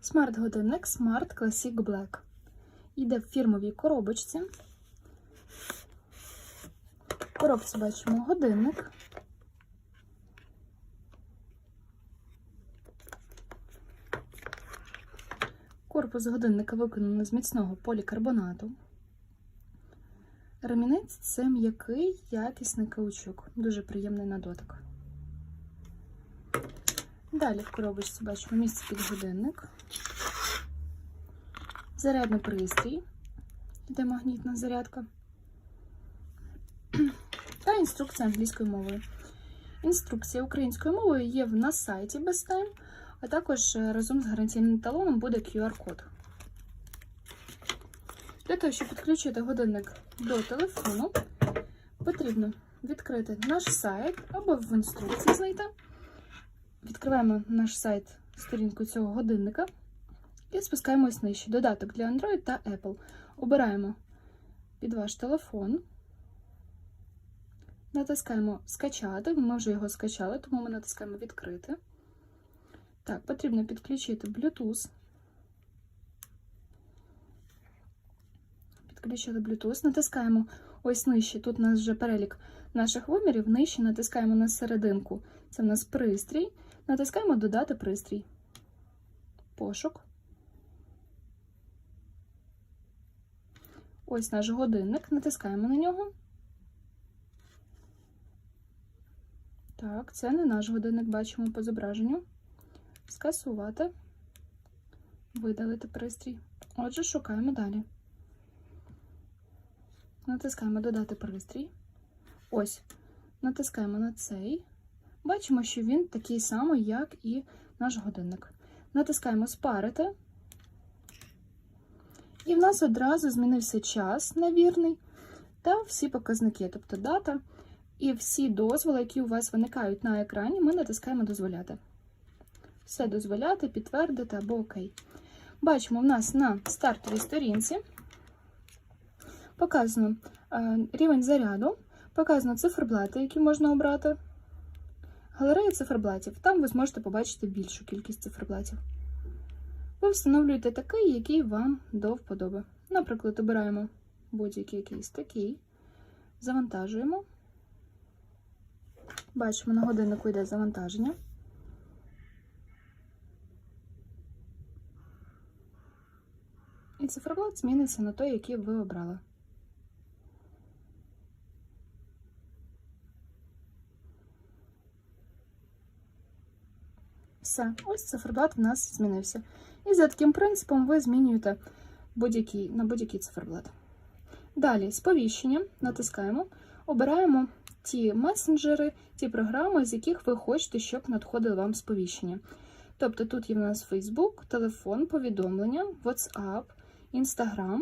Смарт-годинник Smart Classic Black. Йде в фірмовій коробочці. В коробці бачимо годинник. Корпус годинника виконаний з міцного полікарбонату. Ремінець це м'який, якісний каучук. Дуже приємний на дотик. Далі в коробочці бачимо місце під годинник. Зарядний пристрій, де магнітна зарядка. Та інструкція англійською мовою. Інструкція українською мовою є на сайті BestTime, а також е, разом з гарантійним талоном буде QR-код. Для того, щоб підключити годинник до телефону, потрібно відкрити наш сайт або в інструкції знайти. Відкриваємо наш сайт сторінку цього годинника і спускаємось нижче. Додаток для Android та Apple. Обираємо під ваш телефон. Натискаємо скачати, ми вже його скачали, тому ми натискаємо відкрити. Так, потрібно підключити Bluetooth. Підключили Bluetooth, натискаємо ось нижче. Тут у нас вже перелік наших вимірів, нижче натискаємо на серединку. Це в нас пристрій. Натискаємо Додати пристрій. Пошук. Ось наш годинник. Натискаємо на нього. Так, це не наш годинник, бачимо по зображенню. Скасувати, видалити пристрій. Отже, шукаємо далі. Натискаємо Додати пристрій. Ось, натискаємо на цей. Бачимо, що він такий самий, як і наш годинник. Натискаємо Спарити. І в нас одразу змінився час навірний та всі показники, тобто дата. І всі дозволи, які у вас виникають на екрані, ми натискаємо Дозволяти. Все дозволяти, підтвердити або ОК. Бачимо, в нас на стартовій сторінці показано е, рівень заряду, показано циферблати, які можна обрати. Галерея циферблатів. Там ви зможете побачити більшу кількість циферблатів. Ви встановлюєте такий, який вам до вподоби. Наприклад, обираємо будь-який якийсь такий, завантажуємо. Бачимо, на годиннику йде завантаження. І циферблат зміниться на той, який ви обрали. Все, ось циферблат в нас змінився. І за таким принципом ви змінюєте будь-який, на будь-який циферблат. Далі, сповіщення, натискаємо, обираємо ті месенджери, ті програми, з яких ви хочете, щоб надходили вам сповіщення. Тобто тут є в нас Facebook, телефон, повідомлення, WhatsApp, Instagram.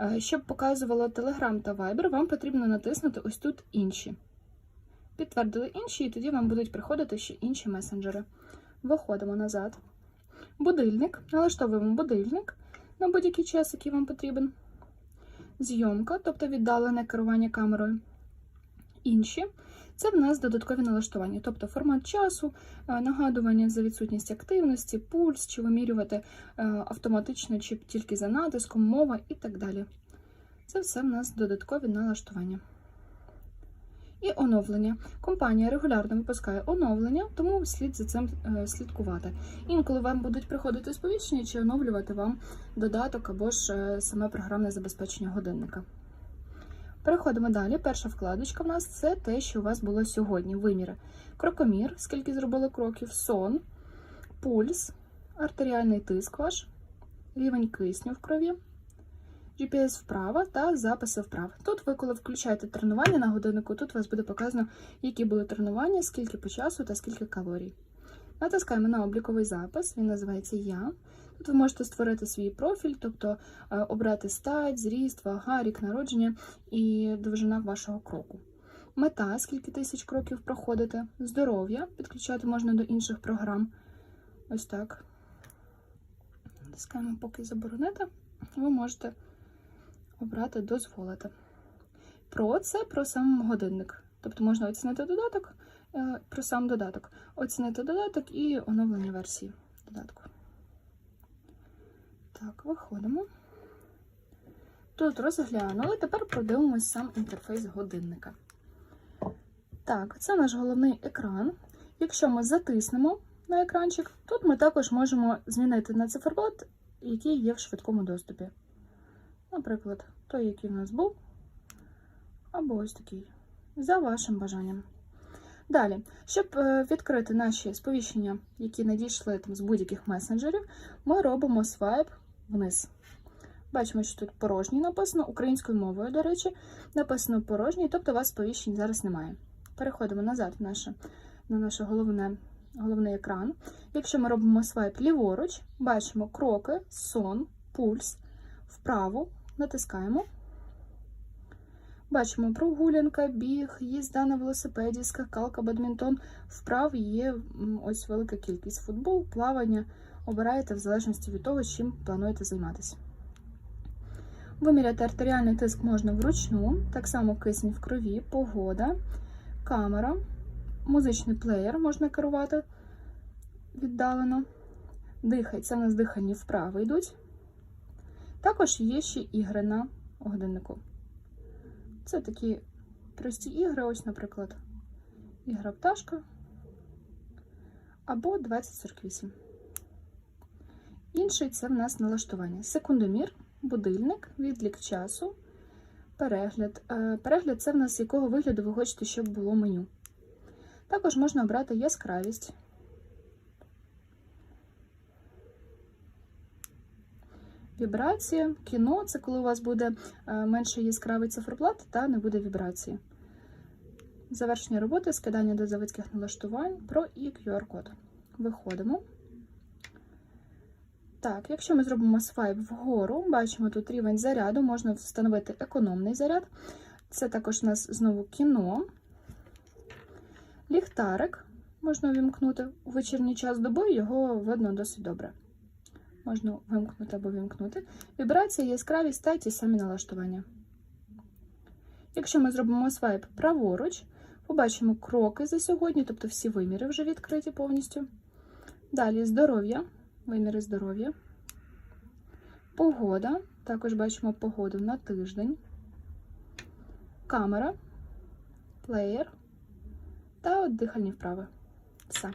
Е, Щоб показувало Telegram та Viber, вам потрібно натиснути ось тут інші. Підтвердили інші, і тоді вам будуть приходити ще інші месенджери. Виходимо назад. Будильник. Налаштовуємо будильник на будь-який час, який вам потрібен. Зйомка, тобто віддалене керування камерою. Інші це в нас додаткові налаштування, тобто формат часу, е, нагадування за відсутність активності, пульс, чи вимірювати е, автоматично, чи тільки за натиском, мова і так далі. Це все в нас додаткові налаштування. І оновлення. Компанія регулярно випускає оновлення, тому слід за цим е, слідкувати. Інколи вам будуть приходити сповіщення чи оновлювати вам додаток або ж е, саме програмне забезпечення годинника. Переходимо далі. Перша вкладочка в нас це те, що у вас було сьогодні. Виміри. Крокомір, скільки зробили кроків, сон, пульс, артеріальний тиск ваш, рівень кисню в крові. GPS вправа та записи вправ. Тут ви, коли включаєте тренування на годиннику, тут у вас буде показано, які були тренування, скільки по часу та скільки калорій. Натискаємо на обліковий запис, він називається Я. Тут ви можете створити свій профіль, тобто е, обрати стать, зріст, вага, рік народження і довжина вашого кроку. Мета, скільки тисяч кроків проходите, здоров'я, підключати можна до інших програм. Ось так. Натискаємо поки заборонити. Ви можете обрати дозволити. Про це про сам годинник. Тобто можна оцінити додаток, е, про сам додаток, оцінити додаток і оновлення версії додатку. Так, виходимо. Тут розглянули, тепер продивимось сам інтерфейс годинника. Так, це наш головний екран. Якщо ми затиснемо на екранчик, тут ми також можемо змінити на циферблат, який є в швидкому доступі. Наприклад, той, який у нас був, або ось такий, за вашим бажанням. Далі, щоб е, відкрити наші сповіщення, які надійшли там з будь-яких месенджерів, ми робимо свайп вниз. Бачимо, що тут порожній написано, українською мовою, до речі, написано порожній, тобто у вас сповіщень зараз немає. Переходимо назад в наше, на наш головний екран. Якщо ми робимо свайп ліворуч, бачимо кроки, сон, пульс, вправо, натискаємо. Бачимо прогулянка, біг, їзда на велосипеді, скакалка, бадмінтон. Вправ є ось велика кількість футбол, плавання. Обираєте в залежності від того, чим плануєте займатися. Виміряти артеріальний тиск можна вручну, так само кисень в крові, погода, камера, музичний плеєр можна керувати віддалено. Дихай, це в нас дихальні вправи йдуть. Також є ще ігри на годиннику. Це такі прості ігри, ось, наприклад, ігра пташка або 2048. Інший це в нас налаштування. Секундомір, будильник, відлік часу, перегляд. Е, Перегляд це в нас якого вигляду ви хочете, щоб було меню. Також можна обрати яскравість. Вібрація, кіно це коли у вас буде е, менше яскравий циферблат та не буде вібрації. Завершення роботи, скидання до заводських налаштувань про і QR-код. Виходимо. Так, якщо ми зробимо свайп вгору, бачимо тут рівень заряду, можна встановити економний заряд. Це також у нас знову кіно, ліхтарик можна увімкнути. У вечірній час доби його видно досить добре. Можна вимкнути або вімкнути. Вібрація, яскравість та ті самі налаштування. Якщо ми зробимо свайп праворуч, побачимо кроки за сьогодні, тобто всі виміри вже відкриті повністю. Далі здоров'я, виміри здоров'я. Погода, також бачимо погоду на тиждень. Камера, плеєр та от дихальні вправи. Все.